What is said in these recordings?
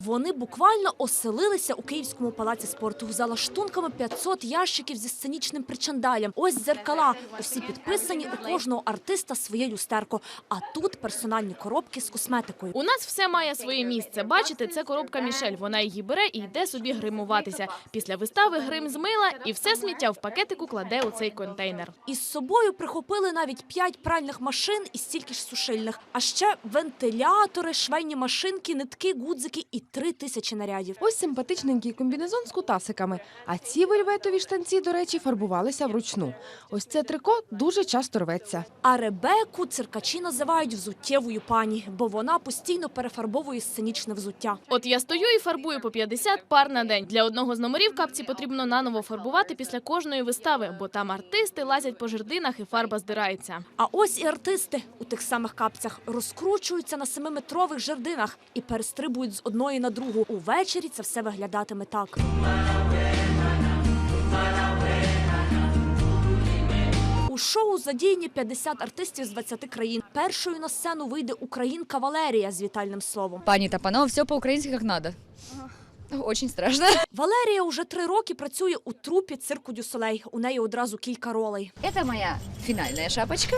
Вони буквально оселилися у Київському палаці спорту. За лаштунками 500 ящиків зі сценічним причандалям. Ось дзеркала. Усі підписані, у кожного артиста своє люстерко. А тут персональні коробки з косметикою. У нас все має своє місце. Бачите, це коробка Мішель. Вона її бере і йде собі гримуватися. Після вистави грим змила і все сміття в пакетику кладе у цей контейнер. Із собою прихопили навіть п'ять пральних машин і стільки ж сушильних, а ще вентилятори, швейні машинки, нитки, гудзики і три тисячі нарядів. Ось симпатичненький комбінезон з кутасиками. А ці вельветові штанці, до речі, фарбувалися вручну. Ось це трико дуже часто рветься. А Ребеку циркачі називають взуттєвою пані, бо вона постійно перефарбовує сценічне взуття. От я стою і фарбую по 50 пар на день. Для одного з номерів капці потрібно наново фарбувати після кожної вистави, бо там артисти лазять по жердинах і фарба здирається. А ось і артисти у тих самих капцях розкручуються на семиметрових жердинах і перестрибують з одної на другу. Увечері це все виглядатиме так. У шоу задіяні 50 артистів з 20 країн. Першою на сцену вийде українка Валерія з вітальним словом. Пані та панове, все по-українськи як надо. Очень страшно. Валерія уже три роки працює у трупі цирку Дюсолей. У неї одразу кілька ролей. Это моя финальная шапочка.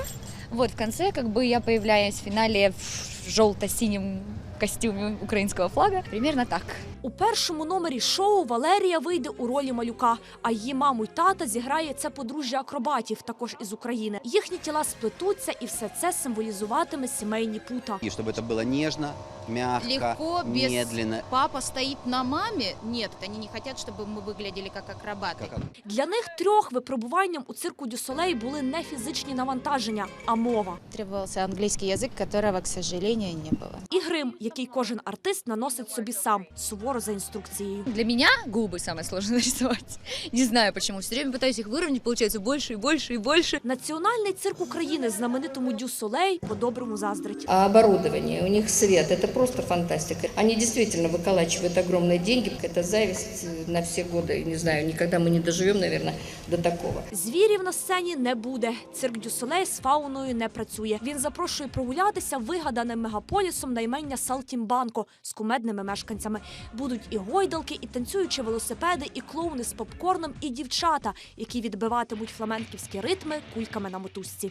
Вот в конце как бы я появляюсь в финале в желто-синем костюме украинского флага. Примерно так. У першому номері шоу Валерія вийде у ролі малюка, а її маму й тата зіграє це подружжя акробатів, також із України. Їхні тіла сплетуться, і все це символізуватиме сімейні пута. И чтобы это было нежно, мягко, Легко, без- медленно. Папа стоит на маме. Нет, они не хотят, чтобы мы выглядели как акробаты. Как Для них трьох випробуванням у цирку Дюсолей були не фізичні навантаження, а мова. Требовался английский язык, которого, к сожалению, не было. І грим, який кожен артист наносить собі сам, суворо за інструкцією. Для меня губы самое сложное нарисовать. Не знаю почему. Все время пытаюсь их выровнять, получается больше и больше и больше. Національний цирк України знаменитому Дюсолей по-доброму заздрить. А оборудование, у них свет, это просто фантастика. Они действительно выколачивают огромные деньги. Это зависть э, на все годы. Не знаю, никогда мы не доживем, наверное, до такого. Звірів на сцені не буде. Цирк Дюсолей з фауною не працює. Він запрошує прогулятися вигаданим мегаполісом на імення Салтімбанко з кумедними мешканцями. Будуть і гойдалки, і танцюючі велосипеди, і клоуни з попкорном, і дівчата, які відбиватимуть фламенківські ритми кульками на мотузці.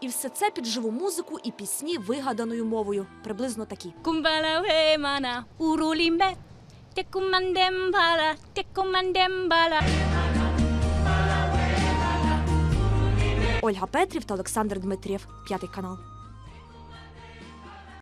І все це під живу музику і пісні вигаданою мовою, приблизно такі. Kumbala we mana urulimbe Ольга Петрів та Олександр Дмитрієв, п'ятий канал.